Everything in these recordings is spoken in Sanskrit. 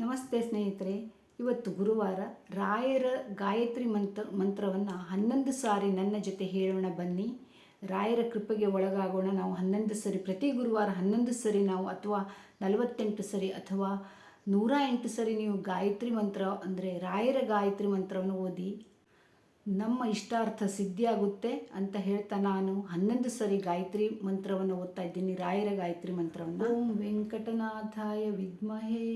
ನಮಸ್ತೆ ಸ್ನೇಹಿತರೆ, ಇವತ್ತು ಗುರುವಾರ ರಾಯರ ಗಾಯತ್ರಿ ಮಂತ್ರ, ಮಂತ್ರವನ್ನು ಹನ್ನೊಂದು ಸಾರಿ ನನ್ನ ಜೊತೆ ಹೇಳೋಣ ಬನ್ನಿ. ರಾಯರ ಕೃಪೆಗೆ ಒಳಗಾಗೋಣ. ನಾವು ಹನ್ನೊಂದು ಸರಿ, ಪ್ರತಿ ಗುರುವಾರ ಹನ್ನೊಂದು ಸರಿ ನಾವು ಅಥವಾ ನಲವತ್ತೆಂಟು ಸರಿ ಅಥವಾ ನೂರ ಎಂಟು ಸರಿ ನೀವು ಗಾಯತ್ರಿ ಮಂತ್ರ, ಅಂದರೆ ರಾಯರ ಗಾಯತ್ರಿ ಮಂತ್ರವನ್ನು ಓದಿ. ನಮ್ಮ ಇಷ್ಟಾರ್ಥ ಸಿದ್ಧಿಯಾಗುತ್ತೆ ಅಂತ ಹೇಳ್ತಾ ನಾನು ಹನ್ನೊಂದು ಸರಿ ಗಾಯತ್ರಿ ಮಂತ್ರವನ್ನು ಓದ್ತಾ ಇದ್ದೀನಿ, ರಾಯರ ಗಾಯತ್ರಿ ಮಂತ್ರವನ್ನು. ಓಂ ವೆಂಕಟನಾಥಾಯ ವಿದ್ಮಹೇ.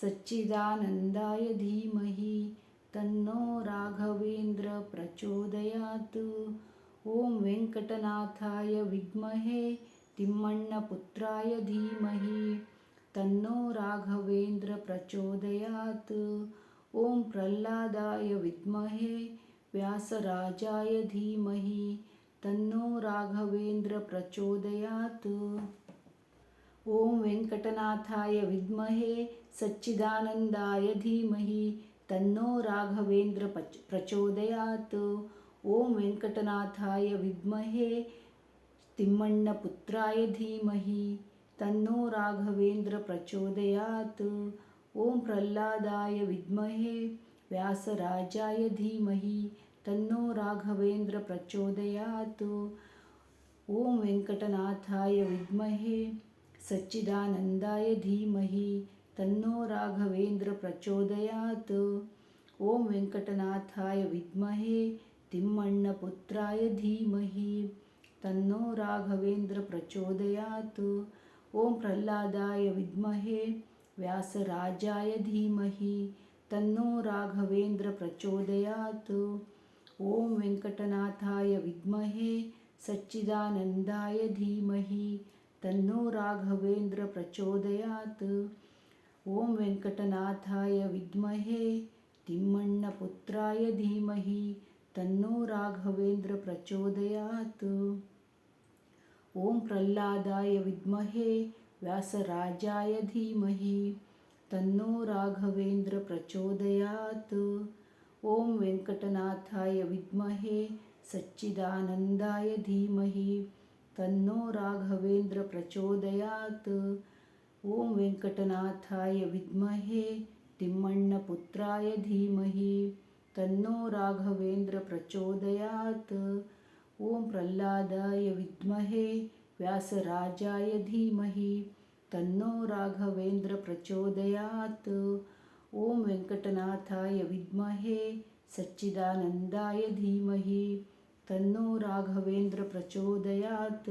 सच्चिदानन्दाय धीमहि तन्नो राघवेन्द्र प्रचोदयात्। ॐ वेङ्कटनाथाय विद्महे तिम्मण्णपुत्राय धीमहि तन्नो राघवेन्द्र प्रचोदयात्। ॐ प्रह्लादाय विद्महे व्यासराजाय धीमहि तन्नो राघवेन्द्र प्रचोदयात्। ॐ वेङ्कटनाथाय विद्महे सच्चिदानन्दाय धीमहि तन्नो राघवेन्द्र प्रचोदयात्। ॐ वेङ्कटनाथाय विद्महे तिम्मण्णपुत्राय धीमहि तन्नो राघवेन्द्र प्रचोदयात्। ॐ प्रह्लादाय विद्महे व्यासराजाय धीमहि तन्नो राघवेन्द्र प्रचोदयात्। ॐ वेङ्कटनाथाय विद्महे सच्चिदानन्दाय धीमहि तन्नो राघवेन्द्रप्रचोदयात् ॐ वेङ्कटनाथाय विद्महे तिम्मण्णपुत्राय धीमहि तन्नो राघवेन्द्रप्रचोदयात् ॐ प्रह्लादाय विद्महे व्यासराजाय धीमहि तन्नो राघवेन्द्रप्रचोदयात् ॐ वेङ्कटनाथाय विद्महे सच्चिदानन्दाय धीमहि तन्नो राघवेन्द्रप्रचोदयात् ॐ वेङ्कटनाथाय विद्महे तिम्मण्णपुत्राय धीमहि तन्नो राघवेन्द्र प्रचोदयात्। ॐ प्रह्लादाय विद्महे व्यासराजाय धीमहि तन्नो राघवेन्द्र प्रचोदयात्। ॐ वेङ्कटनाथाय विद्महे सच्चिदानन्दाय धीमहि तन्नो राघवेन्द्र राघवेन्द्रप्रचोदयात् ॐ वेङ्कटनाथाय विद्महे तिम्मण्णपुत्राय धीमहि तन्नो राघवेन्द्रप्रचोदयात् ॐ प्रह्लादाय विद्महे व्यासराजाय धीमहि तन्नो राघवेन्द्रप्रचोदयात् ॐ वेङ्कटनाथाय विद्महे सच्चिदानन्दाय धीमहि तन्नो राघवेन्द्रप्रचोदयात्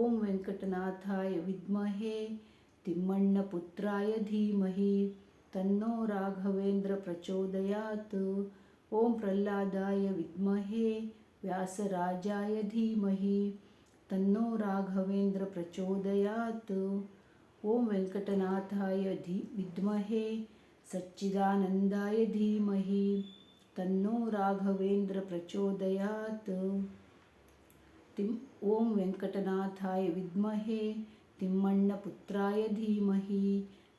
ॐ वेङ्कटनाथाय विद्महे तिम्मण्णपुत्राय धीमहि तन्नो राघवेन्द्रप्रचोदयात् ॐ प्रह्लादाय विद्महे व्यासराजाय धीमहि तन्नो राघवेन्द्रप्रचोदयात् ॐ वेङ्कटनाथाय धी विद्महे सच्चिदानन्दाय धीमहि तन्नो राघवेन्द्रप्रचोदयात् तिम् ॐ वेङ्कटनाथाय विद्महे तिम्मण्णपुत्राय धीमहि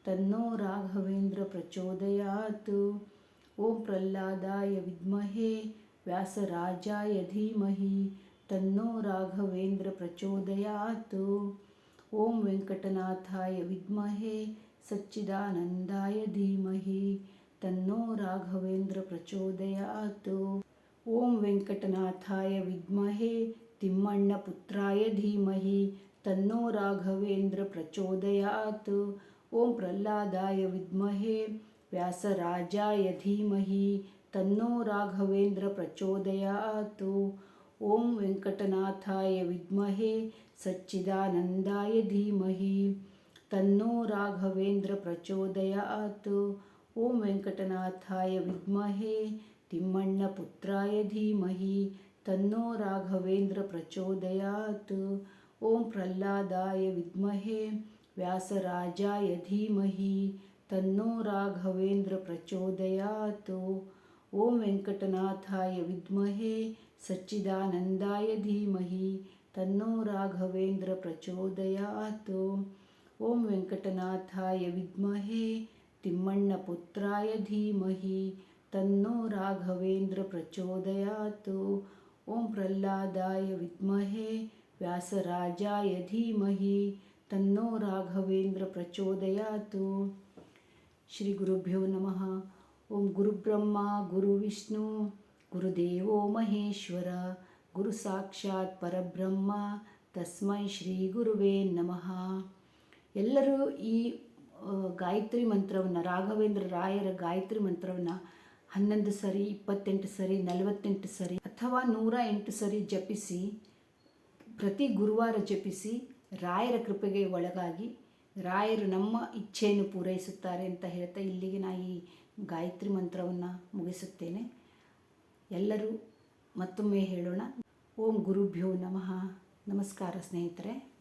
तन्नो राघवेन्द्रप्रचोदयात् ॐ प्रह्लादाय विद्महे व्यासराजाय धीमहि तन्नो राघवेन्द्रप्रचोदयात् ॐ वेङ्कटनाथाय विद्महे सच्चिदानन्दाय धीमहि तन्नो राघवेन्द्रप्रचोदयात् ॐ वेङ्कटनाथाय विद्महे तिम्मण्णपुत्राय धीमहि तन्नो राघवेन्द्रप्रचोदयात् ॐ प्रह्लादाय विद्महे व्यासराजाय धीमहि तन्नो राघवेन्द्रप्रचोदयात् ॐ वेङ्कटनाथाय विद्महे सच्चिदानन्दाय धीमहि तन्नो राघवेन्द्रप्रचोदयात् ॐ वेङ्कटनाथाय विद्महे तिम्मण्णपुत्राय धीमहि तन्नो राघवेन्द्रप्रचोदयात् ॐ प्रह्लादाय विद्महे व्यासराजाय धीमहि तन्नो राघवेन्द्रप्रचोदयात् ॐ वेङ्कटनाथाय विद्महे सच्चिदानन्दाय धीमहि तन्नो राघवेन्द्रप्रचोदयात् ॐ वेङ्कटनाथाय विद्महे तिम्मण्णपुत्राय धीमहि तन्नो राघवेन्द्रप्रचोदयात् ॐ प्रह्लादाय विद्महे ವ್ಯಾಸರಾಜಾಯ ಧೀಮಹಿ, ತನ್ನೋ ರಾಘವೇಂದ್ರ ಪ್ರಚೋದಯಾತು. ಶ್ರೀ ಗುರುಭ್ಯೋ ನಮಃ. ಓಂ ಗುರುಬ್ರಹ್ಮ ಗುರು ವಿಷ್ಣು ಗುರುದೇವೋ ಮಹೇಶ್ವರ, ಗುರು ಸಾಕ್ಷಾತ್ ಪರಬ್ರಹ್ಮ, ತಸ್ಮೈ ಶ್ರೀ ಗುರುವೇ ನಮಃ. ಎಲ್ಲರೂ ಈ ಗಾಯತ್ರಿ ಮಂತ್ರವನ್ನು, ರಾಘವೇಂದ್ರ ರಾಯರ ಗಾಯತ್ರಿ ಮಂತ್ರವನ್ನು ಹನ್ನೊಂದು ಸರಿ, ಇಪ್ಪತ್ತೆಂಟು ಸರಿ, ನಲವತ್ತೆಂಟು ಸರಿ, ಅಥವಾ ನೂರ ಎಂಟು ಸರಿ ಜಪಿಸಿ ಪ್ರತಿ ಗುರುವಾರ ಜಪಿಸಿ ರಾಯರ ಕೃಪೆಗೆ ಒಳಗಾಗಿ ರಾಯರು ನಮ್ಮ ಇಚ್ಛೆಯನ್ನು ಪೂರೈಸುತ್ತಾರೆ ಅಂತ ಹೇಳ್ತಾ ಇಲ್ಲಿಗೆ ನಾ ಈ ಗಾಯತ್ರಿ ಮಂತ್ರವನ್ನು ಮುಗಿಸುತ್ತೇನೆ. ಎಲ್ಲರೂ ಮತ್ತೊಮ್ಮೆ ಹೇಳೋಣ. ಓಂ ಗುರುಭ್ಯೋ ನಮಃ. ನಮಸ್ಕಾರ ಸ್ನೇಹಿತರೆ.